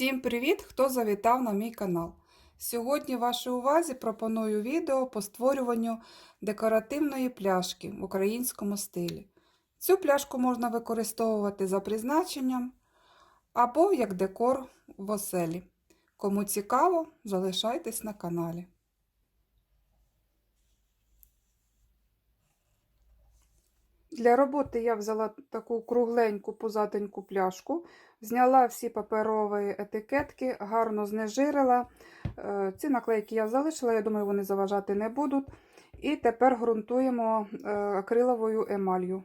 Всім привіт, хто завітав на мій канал. Сьогодні вашій увазі пропоную відео по створюванню декоративної пляшки в українському стилі. Цю пляшку можна використовувати за призначенням або як декор в оселі. Кому цікаво, залишайтесь на каналі. Для роботи я взяла таку кругленьку пузатеньку пляшку, зняла всі паперові етикетки, гарно знежирила. Е, Ці наклейки я залишила, я думаю, вони заважати не будуть. І тепер ґрунтуємо е, акриловою емалью.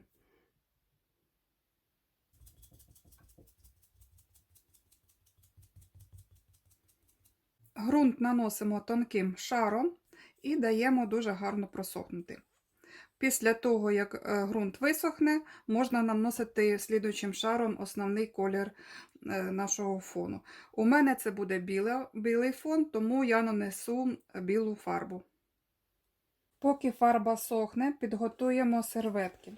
Грунт наносимо тонким шаром і даємо дуже гарно просохнути. Після того, як е, ґрунт висохне, можна наносити слідуючим шаром основний колір е, нашого фону. У мене це буде біле, білий фон, тому я нанесу білу фарбу. Поки фарба сохне, підготуємо серветки.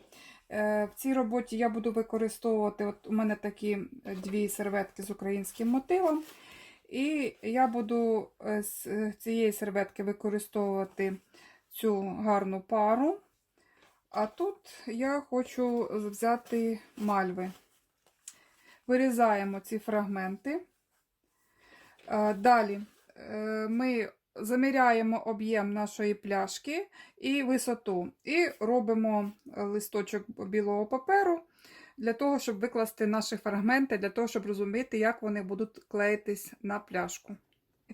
Е, В цій роботі я буду використовувати, от у мене такі дві серветки з українським мотивом. І я буду з цієї серветки використовувати цю гарну пару. А тут я хочу взяти мальви. Вирізаємо ці фрагменти. Далі ми заміряємо об'єм нашої пляшки і висоту. І робимо листочок білого паперу для того, щоб викласти наші фрагменти, для того, щоб розуміти, як вони будуть клеїтись на пляшку.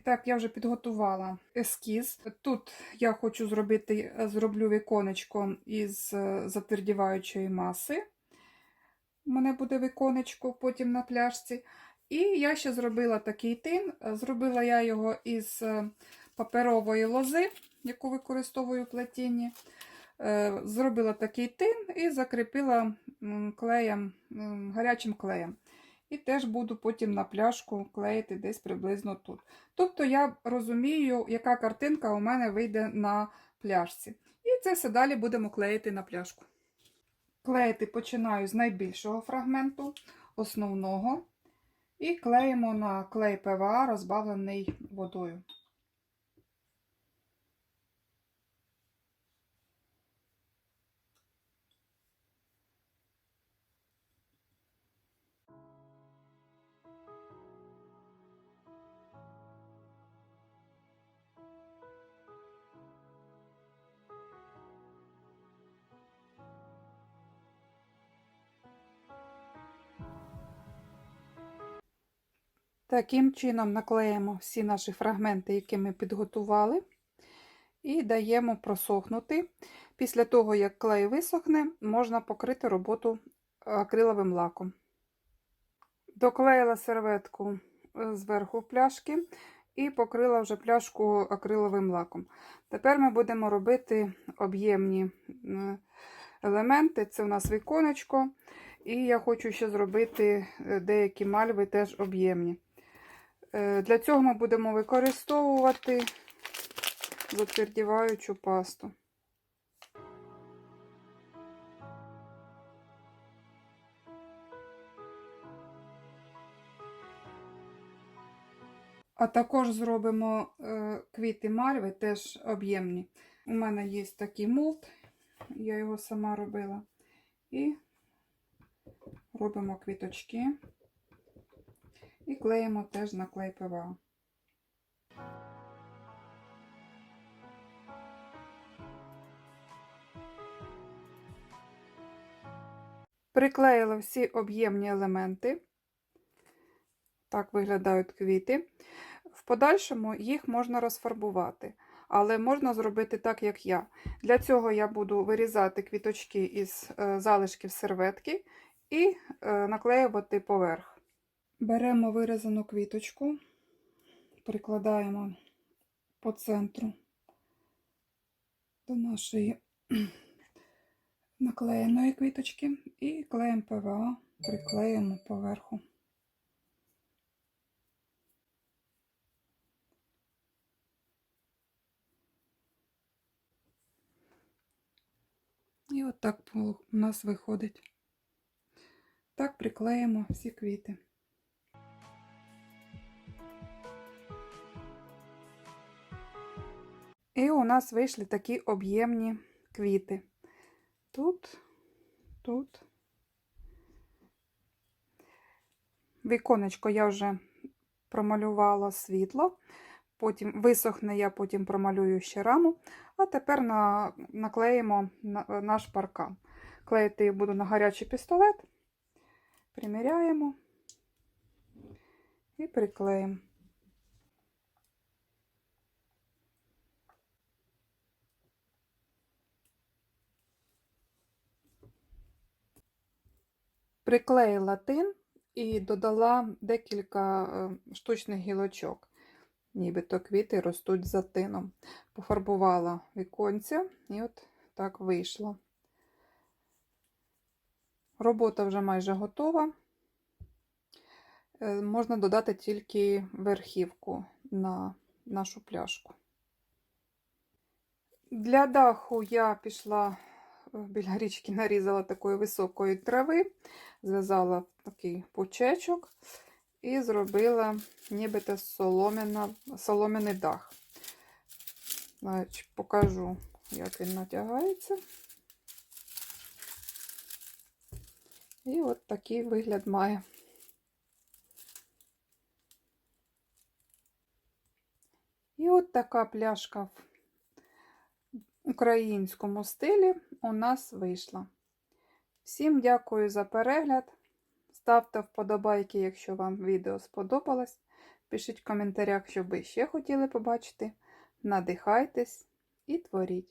Так, я вже підготувала ескіз. Тут я хочу зробити, зроблю віконечко із затвердіваючої маси. У мене буде віконечко потім на пляшці. І я ще зробила такий тин. Зробила я його із паперової лози, яку використовую в плетінні. Зробила такий тин і закріпила клеєм, гарячим клеєм. І теж буду потім на пляшку клеїти десь приблизно тут. Тобто я розумію, яка картинка у мене вийде на пляшці. І це все далі будемо клеїти на пляшку. Клеїти починаю з найбільшого фрагменту, основного, і клеїмо на клей ПВА, розбавлений водою. Таким чином наклеїмо всі наші фрагменти, які ми підготували, і даємо просохнути. Після того, як клей висохне, можна покрити роботу акриловим лаком. Доклеїла серветку зверху пляшки і покрила вже пляшку акриловим лаком. Тепер ми будемо робити об'ємні елементи. Це у нас віконечко, і я хочу ще зробити деякі мальви теж об'ємні. Для цього ми будемо використовувати затвердіваючу пасту. А також зробимо квіти мальви, теж об'ємні. У мене є такий молд, я його сама робила. І робимо квіточки. І клеїмо теж на клей ПВА. Приклеїла всі об'ємні елементи. Так виглядають квіти. В подальшому їх можна розфарбувати, але можна зробити так, як я. Для цього я буду вирізати квіточки із залишків серветки і наклеювати поверх. Беремо вирізану квіточку, прикладаємо по центру до нашої наклеєної квіточки і клеєм ПВА приклеїмо поверху. І от так у нас виходить. Так приклеїмо всі квіти. І у нас вийшли такі об'ємні квіти. Тут, тут. Віконечко я вже промалювала світло, потім висохне, я потім промалюю ще раму, а тепер на, наклеїмо на, наш паркан. Клеїти буду на гарячий пістолет, приміряємо і приклеїмо. Приклеїла тин і додала декілька е, штучних гілочок, нібито квіти ростуть за тином. Пофарбувала віконця і от так вийшло. Робота вже майже готова. Е, Можна додати тільки верхівку на нашу пляшку. Для даху я пішла біля річки, нарізала такої високої трави, зв'язала такий пучечок і зробила нібито солом'яний дах. Значить, покажу, як він натягається. І от такий вигляд має. І от така пляшка українському стилі у нас вийшла. Всім дякую за перегляд. Ставте вподобайки, якщо вам відео сподобалось. Пишіть в коментарях, що ви ще хотіли побачити. Надихайтесь і творіть.